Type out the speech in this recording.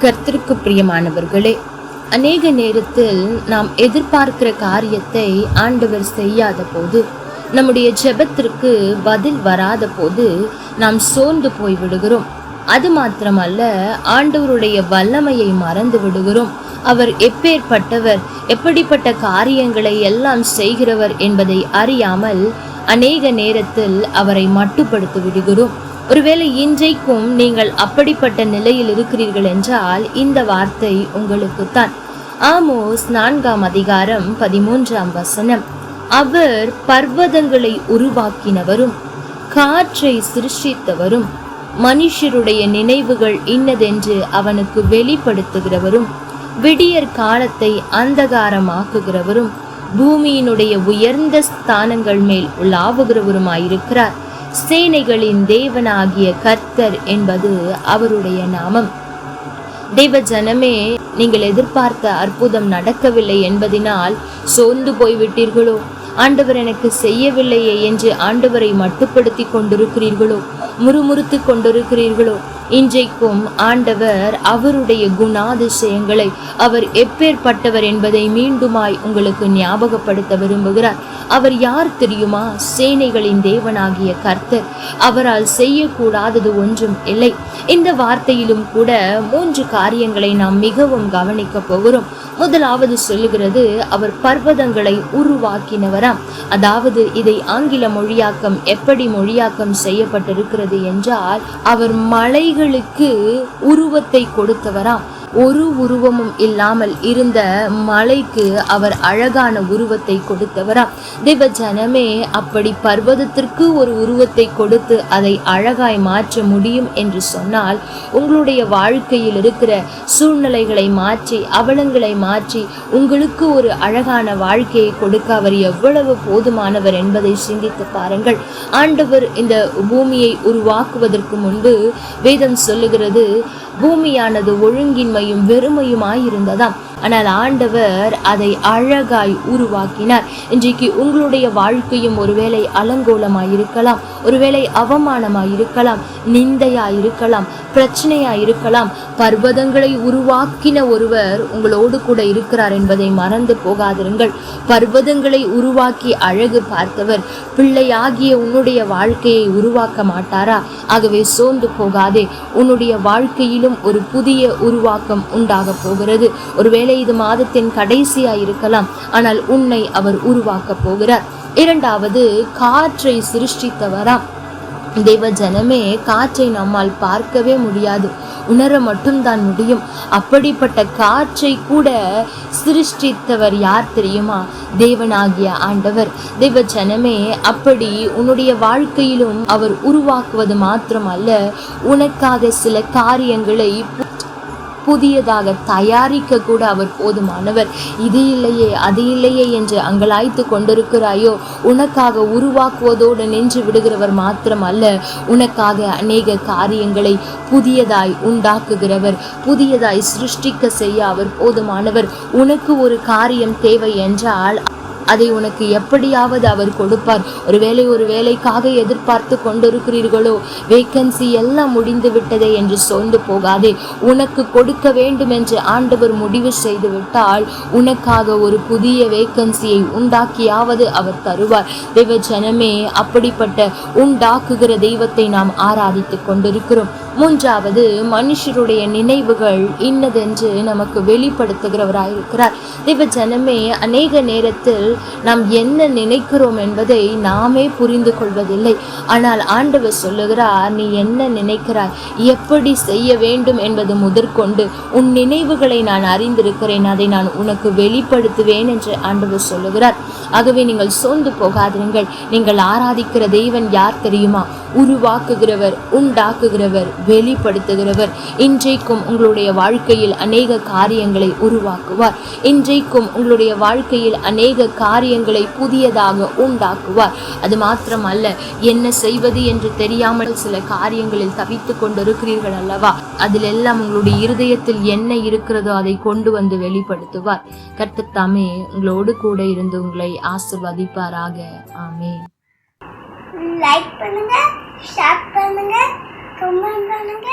கர்த்தருக்கு பிரியமானவர்களே அநேக நேரத்தில் நாம் எதிர்பார்க்கிற காரியத்தை ஆண்டவர் செய்யாத போது நம்முடைய ஜெபத்திற்கு பதில் வராத போது நாம் சோர்ந்து போய் விடுகிறோம் அது மாத்திரமல்ல ஆண்டவருடைய வல்லமையை மறந்து விடுகிறோம். அவர் எப்பேற்பட்டவர் எப்படிப்பட்ட காரியங்களை எல்லாம் செய்கிறவர் என்பதை அறியாமல் அநேக நேரத்தில் அவரை மட்டுப்படுத்தி விடுகிறோம். ஒருவேளை இன்றைக்கும் நீங்கள் அப்படிப்பட்ட நிலையில் இருக்கிறீர்கள் என்றால் இந்த வார்த்தை உங்களுக்குத்தான். ஆமோஸ் நான்காம் அதிகாரம் பதிமூன்றாம் வசனம். அவர் பர்வதங்களை உருவாக்கினவரும் காற்றை சிருஷ்டித்தவரும் மனுஷருடைய நினைவுகள் இன்னதென்று அவனுக்கு வெளிப்படுத்துகிறவரும் விடியற் காலத்தை அந்தகாரமாக்குகிறவரும் பூமியினுடைய உயர்ந்த ஸ்தானங்கள் மேல் உலாவுகிறவருமாயிருக்கிறார். சேனைகளின் தேவனாகிய கர்த்தர் என்பது அவருடைய நாமம். தெய்வ ஜனமே நீங்கள் எதிர்பார்த்த அற்புதம் நடக்கவில்லை என்பதினால் சோர்ந்து போய்விட்டீர்களோ? ஆண்டவர் எனக்கு செய்யவில்லையே என்று ஆண்டவரை மட்டுப்படுத்தி கொண்டிருக்கிறீர்களோ? முறுமுறுத்து கொண்டிருக்கிறீர்களோ? இன்றைக்கும் ஆண்டவர் அவருடைய குணாதிசயங்களை அவர் எப்பேற்பட்டவர் என்பதை மீண்டுமாய் உங்களுக்கு ஞாபகப்படுத்த விரும்புகிறார். அவர் யார் தெரியுமா? சேனைகளின் தேவனாகிய கர்த்தர். அவரால் செய்யக்கூடாதது ஒன்றும் இல்லை. இந்த வார்த்தையிலும் கூட மூன்று காரியங்களை நாம் மிகவும் கவனிக்கப் போகிறோம். முதலாவது சொல்லுகிறது அவர் பர்வதங்களை உருவாக்கினவராம். அதாவது இதை ஆங்கில மொழியாக்கம் எப்படி மொழியாக்கம் செய்யப்பட்டிருக்கிறது? என்றால் அவர் மலைகளுக்கு உருவத்தை கொடுத்தவராம் ஒரு உருவமும் இல்லாமல் இருந்த மலைக்கு அவர் அழகான உருவத்தை கொடுத்தவராம் தேவ ஜனமே அப்படி பர்வதத்திற்கு ஒரு உருவத்தை கொடுத்து அதை அழகாய் மாற்ற முடியும் என்று சொன்னால் உங்களுடைய வாழ்க்கையில் இருக்கிற சூழ்நிலைகளை மாற்றி அவலங்களை மாற்றி உங்களுக்கு ஒரு அழகான வாழ்க்கையை கொடுக்க அவர் எவ்வளவு போதுமானவர் என்பதை சிந்தித்து பாருங்கள். ஆண்டவர் இந்த பூமியை உருவாக்குவதற்கு முன்பு வேதம் சொல்லுகிறது பூமியானது ஒழுங்கின்மையும் வெறுமையுமாயிருந்ததாம். ஆனால் ஆண்டவர் அதை அழகாய் உருவாக்கினார். இன்றைக்கு உங்களுடைய வாழ்க்கையும் ஒருவேளை அலங்கோலமாய் இருக்கலாம் ஒருவேளை அவமானமாய் இருக்கலாம் நிந்தையா இருக்கலாம் பிரச்சனையா இருக்கலாம் பர்வதங்களை உருவாக்கின ஒருவர் உங்களோடு கூட இருக்கிறார் என்பதை மறந்து போகாதிருங்கள். பர்வதங்களை உருவாக்கி அழகு பார்த்தவர் பிள்ளையாகிய உன்னுடைய வாழ்க்கையை உருவாக்க மாட்டாரா? ஆகவே சோர்ந்து போகாதே உன்னுடைய வாழ்க்கையிலும் ஒரு புதிய உருவாக்கம் உண்டாக போகிறது. ஒருவேளை ஒருவேளை இது மாதத்தின் கடைசியா இருக்கலாம். ஆனால் உன்னை அவர் உருவாக்க போகிறார். இரண்டாவது காற்றை சிருஷ்டித்தவராம். தெய்வ ஜனமே காற்றை நம்மால் பார்க்கவே முடியாது. உணர மட்டும்தான் முடியும். அப்படிப்பட்ட காற்றை கூட சிருஷ்டித்தவர் யார் தெரியுமா? தேவனாகிய ஆண்டவர். தெய்வ ஜனமே அப்படி உன்னுடைய வாழ்க்கையிலும் அவர் உருவாக்குவது மாத்திரமல்ல உனக்காக சில காரியங்களை புதியதாக தயாரிக்க கூட அவர் போதுமானவர். இது இல்லையே அது இல்லையே என்று அங்கலாய்த்து கொண்டிருக்கிறாயோ? உனக்காக உருவாக்குவதோடு நின்று விடுகிறவர் மாத்திரம் அல்ல உனக்காக அநேக காரியங்களை புதியதாய் உண்டாக்குகிறவர். புதியதாய் சிருஷ்டிக்க செய்ய அவர் போதுமானவர். உனக்கு ஒரு காரியம் தேவை என்றால் அதை உனக்கு எப்படியாவது அவர் கொடுப்பார். ஒருவேளை ஒரு வேலைக்காக எதிர்பார்த்து கொண்டிருக்கிறீர்களோ வேக்கன்சி எல்லாம் முடிந்து விட்டதே என்று சோர்ந்து போகாதே. உனக்கு கொடுக்க வேண்டும் என்று ஆண்டவர் முடிவு செய்து விட்டால் உனக்காக ஒரு புதிய வேக்கன்சியை உண்டாக்கியாவது அவர் தருவார். தெய்வ ஜனமே அப்படிப்பட்ட உண்டாக்குகிற தெய்வத்தை நாம் ஆராதித்து கொண்டிருக்கிறோம். மூன்றாவது மனுஷருடைய நினைவுகள் இன்னதென்று நமக்கு வெளிப்படுத்துகிறவராயிருக்கிறார் தெய்வ ஜனமே அநேக நேரத்தில் நாம் என்ன நினைக்கிறோம் என்பதை நாமே புரிந்து கொள்வதில்லை. ஆனால் ஆண்டவர் சொல்லுகிறார் நீ என்ன நினைக்கிறாய்? எப்படி செய்ய வேண்டும் என்பது முதற்கொண்டு உன் நினைவுகளை நான் அறிந்திருக்கிறேன். அதை நான் உனக்கு வெளிப்படுத்துவேன் என்று ஆண்டவர் சொல்லுகிறார். ஆகவே நீங்கள் சோர்ந்து போகாதிருங்கள். நீங்கள் ஆராதிக்கிற தெய்வன் யார் தெரியுமா? உருவாக்குகிறவர் உண்டாக்குகிறவர் வெளிப்படுத்துகிறவர். இன்றைக்கும் உங்களுடைய வாழ்க்கையில் அநேக காரியங்களை உருவாக்குவார். இன்றைக்கும் உங்களுடைய வாழ்க்கையில் அநேக காரியங்களை புதியதாக உண்டாக்குவார். அது மாத்திரமல்ல என்ன செய்வது என்று தெரியாமல் சில காரியங்களில் தவித்து கொண்டிருக்கிறீர்கள் அல்லவா? அதில் எல்லாம் உங்களுடைய இருதயத்தில் என்ன இருக்கிறதோ அதை கொண்டு வந்து வெளிப்படுத்துவார். கர்த்தத்தாமே உங்களோடு கூட இருந்து உங்களை ஆசிர்வதிப்பாராக. ஆமே லைக் பண்ணுங்க ஷேர் பண்ணுங்க. கமெண்ட் பண்ணுங்க